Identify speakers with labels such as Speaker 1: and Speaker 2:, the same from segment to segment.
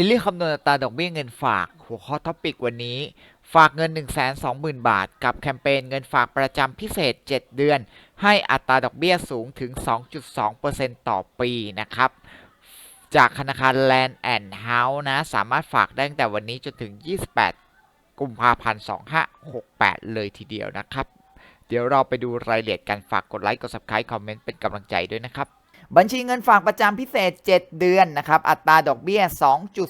Speaker 1: ซีรีส์คำนวณอัตราดอกเบี้ยเงินฝาก หัวข้อท็อปิกวันนี้ ฝากเงิน 120,000 บาท กับแคมเปญเงินฝากประจำพิเศษ 7 เดือน ให้อัตราดอกเบี้ยสูงถึง 2.2%ต่อปีนะครับ จากธนาคาร Land and House นะ สามารถฝากได้ตั้งแต่วันนี้จนถึง 28 กุมภาพันธ์ 2568 เลยทีเดียวนะครับ เดี๋ยวเราไปดูรายละเอียดการฝากกดไลค์กด subscribe คอมเมนต์เป็นกำลังใจด้วยนะครับ บัญชีเงินฝากประจำพิเศษ 7 เดือนนะครับอัตราดอกเบี้ย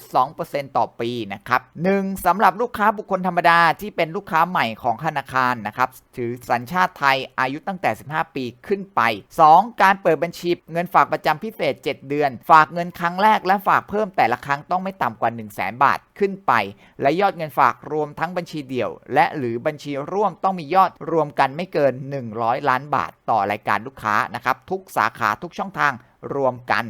Speaker 1: 2.2%ต่อปีนะครับ 1. สำหรับลูกค้าบุคคลธรรมดาที่เป็นลูกค้าใหม่ของธนาคารนะครับถือสัญชาติไทยอายุตั้งแต่ 15 ปีขึ้นไป 2. การเปิดบัญชีเงินฝากประจำพิเศษ 7 เดือน ฝากเงินครั้งแรกและฝากเพิ่มแต่ละครั้งต้องไม่ต่ำกว่า 1 0 0 0 0แบาทขึ้นไป และยอดเงินฝากรวมทั้งบัญชีเดี่ยว และหรือบัญชีร่วมต้องมียอดรวมกันไม่เกิน 100 ล้านบาท ต่อรายการลูกค้านะครับทุกสาขาทุกช่องทางรวมกัน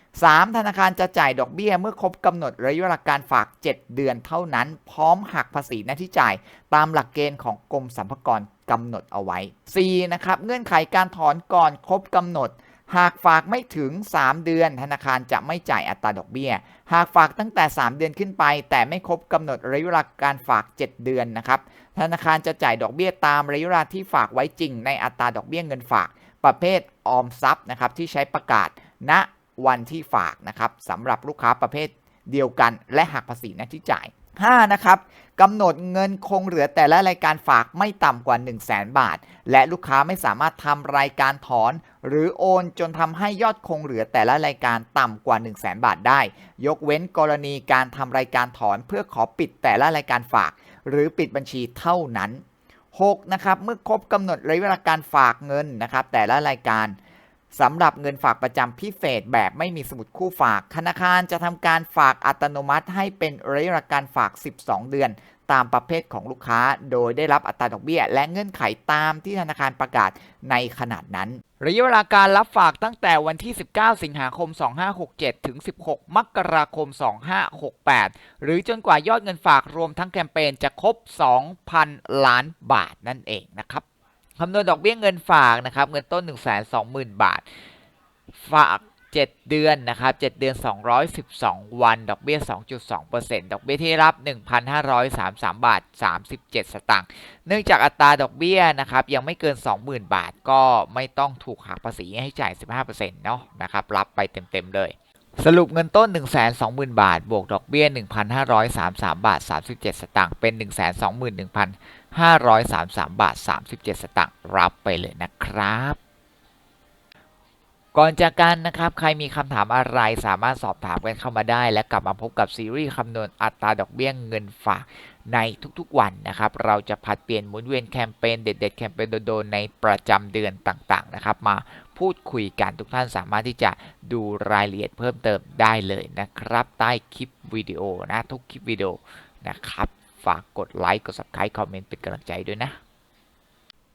Speaker 1: 3. ธนาคารจะจ่ายดอกเบี้ยเมื่อครบกำหนดระยะเวลาการฝาก 7 เดือนเท่านั้น พร้อมหักภาษีหน้าที่จ่ายตามหลักเกณฑ์ของกรมสรรพากรกำหนดเอาไว้ 4. นะครับเงื่อนไขการถอนก่อนครบกำหนด หากฝากไม่ถึง 3 เดือน ธนาคารจะไม่จ่ายอัตราดอกเบี้ย หากฝากตั้งแต่ 3 เดือนขึ้นไป แต่ไม่ครบกำหนดระยะเวลาการฝาก 7 เดือนนะครับธนาคารจะจ่ายดอกเบี้ยตามระยะเวลาที่ฝากไว้จริงในอัตราดอกเบี้ยเงินฝาก ประเภทออมทรัพย์นะครับที่ใช้ประกาศณวันที่ฝากนะครับสำหรับลูกค้าประเภทเดียวกัน และหักภาษีหน้าที่จ่าย 5. นะครับกำหนดเงินคงเหลือแต่ละรายการฝากไม่ต่ำกว่า 1 0 0 0 0แบาท และลูกค้าไม่สามารถทำรายการถอน หรือโอนจนทำให้ยอดคงเหลือแต่ละรายการต่ำกว่า 1 0 0 0 0แบาทได้ ยกเว้นกรณีการทำรายการถอนเพื่อขอปิดแต่ละรายการฝาก หรือปิดบัญชีเท่านั้น 6. นะครับเมื่อครบกำหนดระยะเวลาการฝากเงินนะครับ แต่ละรายการสำหรับเงินฝากประจำพิเศษแบบไม่มีสมุดคู่ฝาก ธนาคารจะทำการฝากอัตโนมัติให้เป็นระยะเวลาการฝาก 12 เดือน ตามประเภทของลูกค้า โดยได้รับอัตราดอกเบี้ย และเงื่อนไขตามที่ธนาคารประกาศในขนาดนั้นระยะเวลาการรับฝากตั้งแต่วันที่ 19 สิงหาคม 2567 ถึง 16 มกราคม 2568 หรือจนกว่ายอดเงินฝากรวมทั้งแคมเปญจะครบ 2,000 ล้านบาทนั่นเองนะครับคำนวณดอกเบี้ยเงินฝากนะครับ เงินต้น 120,000 บาท ฝาก 7 เดือนนะครับ 7 เดือน 212 วัน ดอกเบี้ย 2.2%ดอกเบี้ยที่รับ 1,533 บาท 37 สตางค์ เนื่องจากอัตราดอกเบี้ยนะครับยังไม่เกิน 20,000 บาท ก็ไม่ต้องถูกหักภาษีให้จ่าย 15%เนาะนะครับ รับไปเต็ม ๆ เลย สรุปเงินต้น 120,000 บาท บวกดอกเบี้ย 1,533 บาท 37 สตางค์ เป็น 121,533 บาท 37 สตางค์ รับไปเลยนะครับ ก่อนจากกันนะครับ ใครมีคำถามอะไรสามารถสอบถามกันเข้ามาได้ และกลับมาพบกับซีรีส์คำนวณอัตราดอกเบี้ยเงินฝากในทุกๆวันนะครับ เราจะผัดเปลี่ยนหมุนเวียนแคมเปญเด็ดๆแคมเปญโดนๆในประจำเดือนต่างๆนะครับ มาพูดคุยกันทุกท่านสามารถที่จะดูรายละเอียดเพิ่มเติมได้เลยนะครับ ใต้คลิปวิดีโอนะทุกคลิปวิดีโอนะครับ ฝากกดไลค์กด subscribe คอมเมนต์เป็นกำลังใจด้วยนะ